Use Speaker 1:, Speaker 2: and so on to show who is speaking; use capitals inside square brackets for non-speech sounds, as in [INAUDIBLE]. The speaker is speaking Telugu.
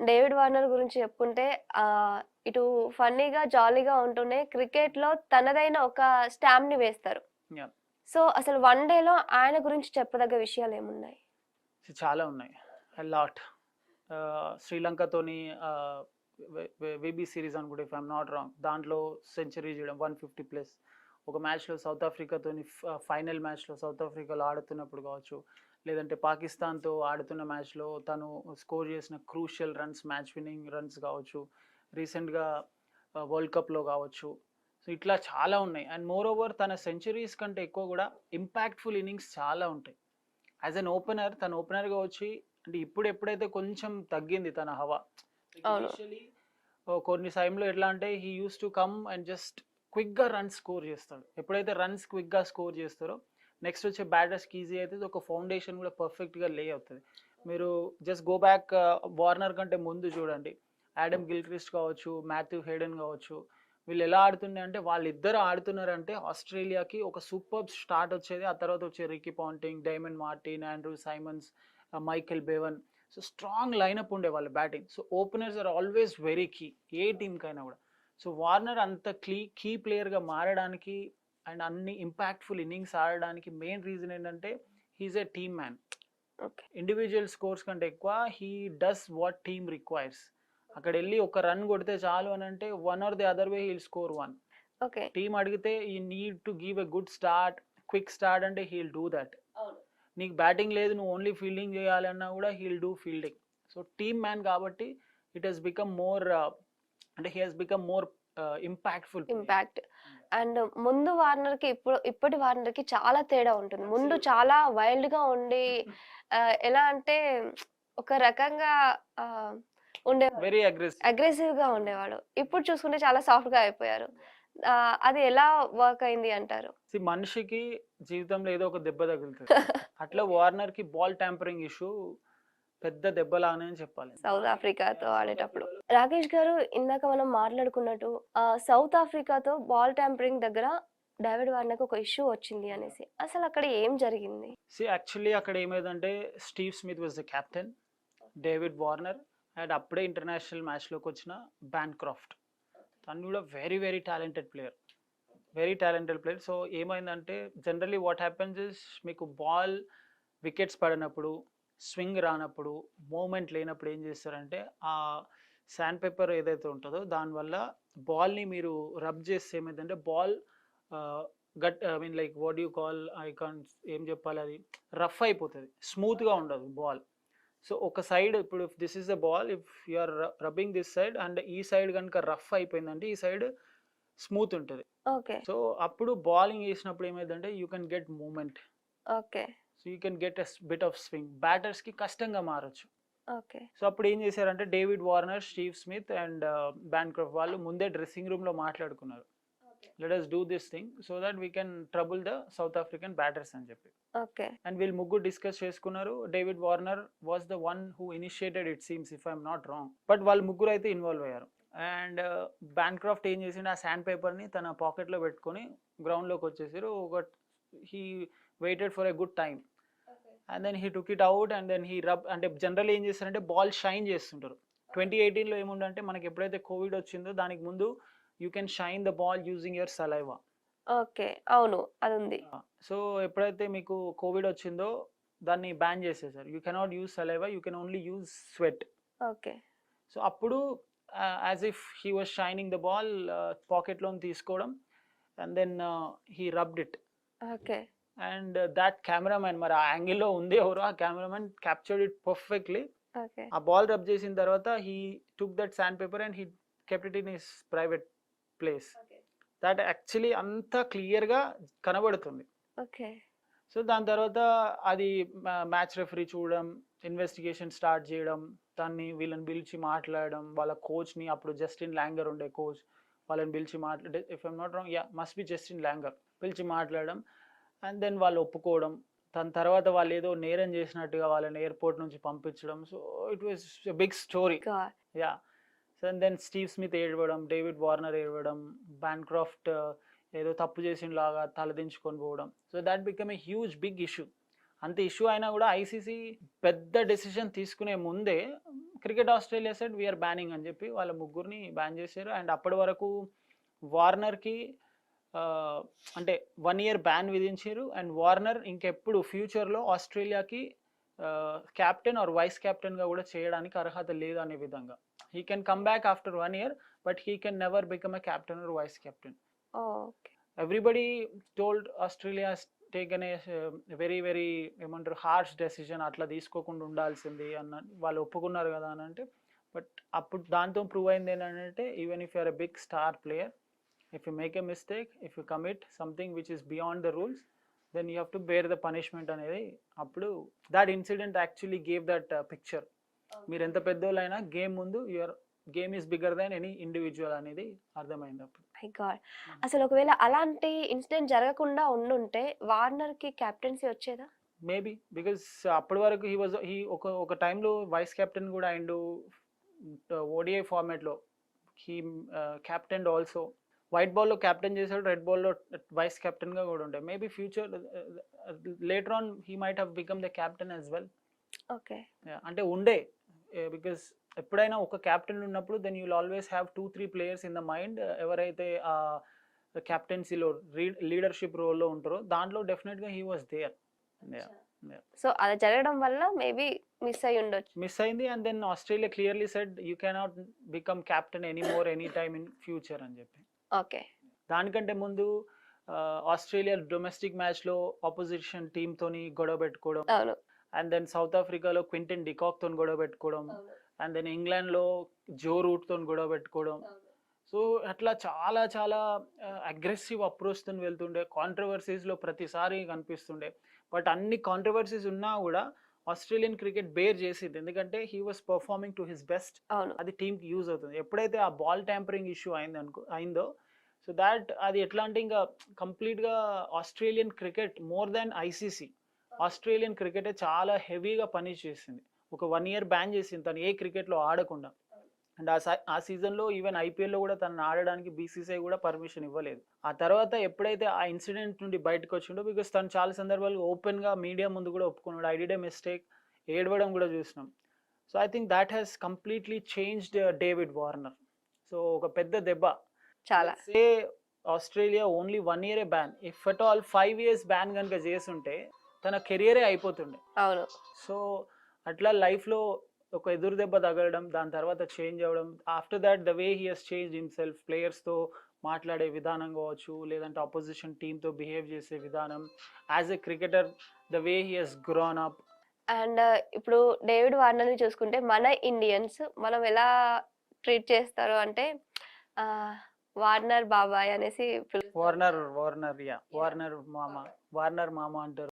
Speaker 1: డేవిడ్ వార్నర్ గురించి చెప్పుకుంటే ఇటు ఫన్నీగా, జాలీగా ఉంటూనే క్రికెట్‌లో తనదైన ఒక స్టాంప్‌ని వేస్తారు.
Speaker 2: యాహ్!
Speaker 1: సో, అసలు వన్ డేలో ఆయన గురించి చెప్పదగ్గ విషయాలేమున్నాయి?
Speaker 2: చాలా ఉన్నాయి. లాట్. శ్రీలంకతోని వీబీ సీరీస్ అనుకుంటా if I am not wrong. దాంట్లో సెంచరీ చేయడం 150 ప్లస్. ఒక మ్యాచ్‌లో సౌత్ ఆఫ్రికాతోని ఫైనల్ మ్యాచ్‌లో సౌత్ ఆఫ్రికాలో ఆడుతున్నప్పుడు కావచ్చు, లేదంటే పాకిస్తాన్‌తో ఆడుతున్న మ్యాచ్‌లో తను స్కోర్ చేసిన crucial runs, match winning runs కావచ్చు, రీసెంట్‌గా వరల్డ్ కప్‌లో కావచ్చు. సో, ఇట్లా చాలా ఉన్నాయి. అండ్ మోర్ ఓవర్ తన సెంచరీస్ కంటే ఎక్కువ కూడా ఇంపాక్ట్‌ఫుల్ ఇన్నింగ్స్ చాలా ఉంటాయి. యాస్ ఎన్ ఓపెనర్ తను ఓపెనర్‌గా వచ్చి అంటే ఇప్పుడు ఎప్పుడైతే కొంచెం తగ్గింది తన హవా. కొన్ని టైమ్‌లో ఎట్లా అంటే he used to come and just క్విక్‌గా రన్స్ స్కోర్ చేస్తాడు. ఎప్పుడైతే రన్స్ క్విక్‌గా స్కోర్ చేస్తారో నెక్స్ట్ వచ్చే బ్యాటర్స్‌కి ఈజీ అవుతుంది ఒక ఫౌండేషన్ కూడా పర్ఫెక్ట్‌గా లే అవుతుంది మీరు జస్ట్ గో బ్యాక్ వార్నర్ కంటే ముందు చూడండి. యాడమ్ గిల్‌క్రిస్ట్ కావచ్చు, మాథ్యూ హేడెన్ కావచ్చు. వీళ్ళు ఎలా ఆడుతుండే అంటే వాళ్ళిద్దరు ఆడుతున్నారంటే ఆస్ట్రేలియాకి ఒక సూపర్ స్టార్ట్ వచ్చేది. ఆ తర్వాత వచ్చే Ricky Ponting, Damien Martyn, Andrew Symonds, Michael Bevan so, strong lineup ఉండే వాళ్ళ batting. So, openers are always very key. ఏ టీంకైనా కూడా. సో, వార్నర్ అంత క్లీ కీ ప్లేయర్‌గా మారడానికి అండ్ అన్ని ఇంపాక్ట్‌ఫుల్ ఇన్నింగ్స్ ఆడడానికి మెయిన్ రీజన్ ఏంటంటే he is a team man.
Speaker 1: Okay.
Speaker 2: Individual scores కంటే ఎక్కువ he does what team requires. అక్కడెళ్ళి ఒక రన్ కొడితే చాలు అనంటే one or the other way he will score 1.
Speaker 1: Okay.
Speaker 2: Team అడిగితే you need to give a good start, quick start అంటే హి విల్ డూ దట్. నీకు బ్యాటింగ్ లేదు నువ్వు ఓన్లీ ఫీల్డింగ్ చేయాలన్నా కూడా he will do fielding. So, team man కాబట్టి ఇట్ హస్ బికమ్ మోర్ అంటే he has become more impactful.
Speaker 1: Impact. And ముందు వార్నర్‌కి ఇప్పుడు ఇప్పటి వార్నర్‌కి చాలా తేడా ఉంటుంది. ముందు చాలా వైల్డ్‌గా ఉండి [LAUGHS] ఆహ్, ఎలా అంటే ఒక రకంగా ఉండేవాడు.
Speaker 2: Very aggressive.
Speaker 1: అగ్రెసివ్‌గా ఉండేవాడు. ఇప్పుడు చూసుకుంటే చాలా సాఫ్ట్‌గా అయిపోయారు. ఆహ్, అది ఎలా వర్క్ అయింది అంటారు?
Speaker 2: మనిషికి జీవితంలో ఏదో ఒక దెబ్బ తగులుతది. [LAUGHS] అట్లా వార్నర్‌కి బాల్ ట్యాంపరింగ్ ఇష్యూ పెద్ద దెబ్బలానే అని చెప్పాలి.
Speaker 1: సౌత్ ఆఫ్రికాతో ఆడేటప్పుడు. రాకేష్ గారు ఇందాక మనం మాట్లాడుకున్నట్టు సౌత్ ఆఫ్రికాతో బాల్ ట్యాంపరింగ్ దగ్గర డేవిడ్ వార్నర్‌కి ఒక ఇష్యూ వచ్చింది అనేసి. అసలు అక్కడ ఏం జరిగింది?
Speaker 2: సీ యాక్చువల్లీ అక్కడ ఏమైందంటే Steve Smith was the captain. David Warner and అప్పుడే ఇంటర్నేషనల్ మ్యాచ్‌లోకి వచ్చిన బ్యాన్‌క్రాఫ్ట్. తను కూడా very very talented player. Very talented player. So, ఏమైందంటే జనరల్లీ వాట్ హ్యాపెన్స్ ఇస్ మీకు బాల్ వికెట్స్ పడనప్పుడు, స్వింగ్ రానప్పుడు, మూవ్‌మెంట్ లేనప్పుడు ఏం చేస్తారంటే ఆ సాండ్ పేపర్ ఏదైతే ఉంటదో దానివల్ల బాల్‌ని మీరు రబ్ చేస్తే ఏమైందంటే ball got I mean like what you call I can't ఏం చెప్పాలి అది రఫ్ అయిపోతది. స్మూత్‌గా ఉండదు బాల్. సో, ఒక సైడ్ ఇప్పుడు if this is the ball if you are rubbing this side and ఈ సైడ్ గనుక రఫ్ అయిపోయిందంటే ఈ సైడ్ స్మూత్ ఉంటది.
Speaker 1: ఓకే.
Speaker 2: సో, అప్పుడు బౌలింగ్ ఏసినప్పుడు ఏమైద్దంటే you can get movement.
Speaker 1: Okay.
Speaker 2: So, you can get a స్ బిట్ ఆఫ్ స్వింగ్. బ్యాటర్స్‌కి కష్టంగా మారొచ్చు.
Speaker 1: ఓకే.
Speaker 2: సో, అప్పుడు ఏం చేశారంటే David Warner, Steve Smith and Bancroft వాళ్ళు ముందే డ్రెస్సింగ్ రూమ్‌లో మాట్లాడుకున్నారు. Let us do this thing so that we can trouble the south African batters అని చెప్పి.
Speaker 1: ఓకే.
Speaker 2: అండ్ వీళ్ళు ముగ్గురు డిస్కస్ చేసుకున్నారు. David Warner was the one who initiated it seems if I am not wrong. But వాళ్ళు ముగ్గురు అయితే ఇన్వాల్వ్ అయ్యారు. అండ్ బ్యాన్‌క్రాఫ్ట్ ఏం చేసిండు ఆ సాండ్ పేపర్‌ని తన పాకెట్‌లో పెట్టుకొని గ్రౌండ్‌లోకి వచ్చేసిర్రు. ఒక he waited for a good time. And then he took it out and then he rub అంటే జనరల్లీ ఏం చేస్తారంటే బాల్ షైన్ చేస్తుంటారు. 2018లో ఏముండంటే మనకి ఎప్పుడైతే కోవిడ్ వచ్చిందో దానికి ముందు you can shine the ball using your saliva.
Speaker 1: Okay. అవును. అదుంది.
Speaker 2: ఆ! సో, ఎప్పుడైతే మీకు కోవిడ్ వచ్చిందో దాన్ని బ్యాన్ చేసేసారు. You cannot use saliva. You can only use sweat.
Speaker 1: Okay.
Speaker 2: So, అప్పుడు as if he was shining the ball పాకెట్‌లోని తీసుకోవడం and then he rubbed it.
Speaker 1: Okay.
Speaker 2: And that cameraman మరి ఆ యాంగిల్‌లో ఉంది ఎవరో ఆ కెమెరామన్ క్యాప్చర్డ్ ఇట్ పర్ఫెక్ట్‌లీ. ఆ బాల్ రబ్ చేసిన తర్వాత he took that sand paper and he kept it in his private place. That actually అంతా క్లియర్‌గా కనబడుతుంది.
Speaker 1: ఓకే.
Speaker 2: సో, దాని తర్వాత అది మ్యా మ్యాచ్ రెఫరీ చూడడం, ఇన్వెస్టిగేషన్ స్టార్ట్ చేయడం, దాన్ని వీళ్ళని పిలిచి మాట్లాడడం, వాళ్ళ కోచ్‌ని అప్పుడు జస్టిన్ లాంగర్ ఉండే కోచ్. వాళ్ళని పిలిచి మాట్లాడే if I am not wrong yeah! Must be Justin Langer. పిలిచి మాట్లాడడం అండ్ దెన్ వాళ్ళు ఒప్పుకోవడం. దాని తర్వాత వాళ్ళు ఏదో నేరం చేసినట్టుగా వాళ్ళని ఎయిర్‌పోర్ట్ నుంచి పంపించడం. So, it was a big story. Yeah! So, and then Steve Smith ఏడవడం, డేవిడ్ వార్నర్ ఏడవడం, బ్యాన్‌క్రాఫ్ట్ ఏదో తప్పు చేసినలాగా తలదించుకొని పోవడం. So, that become a huge big issue. అంత ఇష్యూ అయినా కూడా ఐసీసీ పెద్ద డెసిషన్ తీసుకునే ముందే cricket Australia said we are banning అని చెప్పి వాళ్ళ ముగ్గురిని బ్యాన్ చేశారు అండ్ అప్పటి వరకు వార్నర్కి అంటే వన్ ఇయర్ బ్యాన్ విధించారు అండ్ వార్నర్ ఇంకెప్పుడు ఫ్యూచర్లో ఆస్ట్రేలియాకి క్యాప్టెన్ ఆర్ వైస్ కెప్టెన్గా కూడా చేయడానికి అర్హత లేదు అనే విధంగా he can come back after one year but he can never become a captain or vice captain
Speaker 1: okay
Speaker 2: everybody told Australia taken a very very ఏమంటారు హార్ష్ డెసిషన్ అట్లా తీసుకోకుండా ఉండాల్సింది అన్న వాళ్ళు ఒప్పుకున్నారు కదా అని అంటే బట్ అప్పుడు దాంతో ప్రూవ్ అయింది ఏంటంటే even if you're a big star player if you make a mistake if you commit something which is beyond the rules then you have to bear the punishment అనేది అప్పుడు that incident actually gave that picture మీరు ఎంత పెద్దోళ్ళైనా గేమ్ ముందు your game is bigger than any individual అనేది అర్థమైంది అప్పుడు.
Speaker 1: మై గాడ్ అసలు ఒకవేళ అలాంటి ఇన్సిడెంట్ జరగకుండా ఉండుంటే వార్నర్కి కెప్టెన్సీ వచ్చేదా?
Speaker 2: మేబీ బికాస్ అప్పటి వరకు హీ వాజ్ హీ ఒక ఒక టైంలో వైస్ కెప్టెన్ కూడా అయిండు ఓడిఐ ఫార్మాట్లో హీ కెప్టెన్ ఆల్సో వైట్ బాల్లో కెప్టెన్ చేశాడు రెడ్ బాల్లో వైస్ కెప్టెన్గా కూడా ఉండే. Maybe future later on he might have become the captain as well.
Speaker 1: Okay.
Speaker 2: అంటే ఉండే. బికాస్ ఎప్పుడైనా ఒక కెప్టెన్ ఉన్నప్పుడు then you'll always have two three players in the mind. ఎవరైతే ఆ కెప్టెన్సీలో లీడర్షిప్ రోల్లో ఉంటారో దాంట్లో డెఫినెట్గా హీ వాస్ దేర్.
Speaker 1: సో అది జరగడం వల్ల మేబీ మిస్ అయి ఉండొచ్చు.
Speaker 2: మిస్ అయింది and then Australia clearly said you cannot become captain any more any time in future అని చెప్పి.
Speaker 1: ఓకే.
Speaker 2: దానికంటే ముందు ఆస్ట్రేలియా డొమెస్టిక్ మ్యాచ్లో ఆపోజిషన్ టీంతోని గొడవ పెట్టుకోవడం అండ్ దెన్ సౌత్ ఆఫ్రికాలో క్వింటన్ డికాక్తో గొడవ పెట్టుకోవడం అండ్ దెన్ ఇంగ్లాండ్లో జో రూట్తో గొడవ పెట్టుకోవడం. సో అట్లా చాలా చాలా అగ్రెసివ్ అప్రోచ్తో వెళ్తుండే కాంట్రవర్సీస్లో ప్రతిసారి కనిపిస్తుండే. బట్ అన్ని కాంట్రవర్సీస్ ఉన్నా కూడా ఆస్ట్రేలియన్ క్రికెట్ బేర్ చేసింది. ఎందుకంటే he was performing to his best అది టీంకి యూజ్ అవుతుంది. ఎప్పుడైతే ఆ బాల్ ట్యాంపరింగ్ ఇష్యూ అయింది అనుకో అయిందో సో దాట్ అది ఎట్లా అంటే ఇంకా కంప్లీట్గా Australian cricket more than ICC Australian క్రికెటే చాలా హెవీగా పనిష్ చేసింది ఒక వన్ ఇయర్ బ్యాన్ చేసింది. తను ఏ క్రికెట్లో ఆడకుండా. అండ్ ఆ సీజన్లో ఈవెన్ ఐపీఎల్లో కూడా తను ఆడడానికి బీసీసీఐ కూడా పర్మిషన్ ఇవ్వలేదు. ఆ తర్వాత ఎప్పుడైతే ఆ ఇన్సిడెంట్ నుండి బయటకు వచ్చిండో బికాస్ తను చాలా సందర్భాలు ఓపెన్గా మీడియా ముందు కూడా ఒప్పుకున్నాడు. ఐ డిడ్ ఏ మిస్టేక్ ఏడవడం కూడా చూసినాం. So I think that has completely changed David Warner. So ఒక పెద్ద దెబ్బ.
Speaker 1: చాలా.
Speaker 2: సే ఆస్ట్రేలియా ఓన్లీ వన్ ఇయరే ban. If at all five years ban కనుక చేస్తుంటే తన కెరియరే అయిపోతుండే.
Speaker 1: అవును.
Speaker 2: సో అట్లా లైఫ్లో ఒక ఎదురు దెబ్బ తగలడం దాని తర్వాత చేంజ్ అవ్వడం after that the way he has change himself ప్లేయర్స్తో మాట్లాడే విధానం కావచ్చు లేదంటే ఆపోజిషన్ టీంతో బిహేవ్ చేసే విధానం as a cricketer the way he has grown up
Speaker 1: and ఇప్పుడు డేవిడ్ వార్నర్ని చూసుకుంటే మన ఇండియన్స్ మనం ఎలా ట్రీట్ చేస్తారు అంటే వార్నర్ బాబాయ్ అనేసి.
Speaker 2: వార్నర్ వార్నర్ యా వార్నర్ మామ వార్నర్ మామ అంటారు.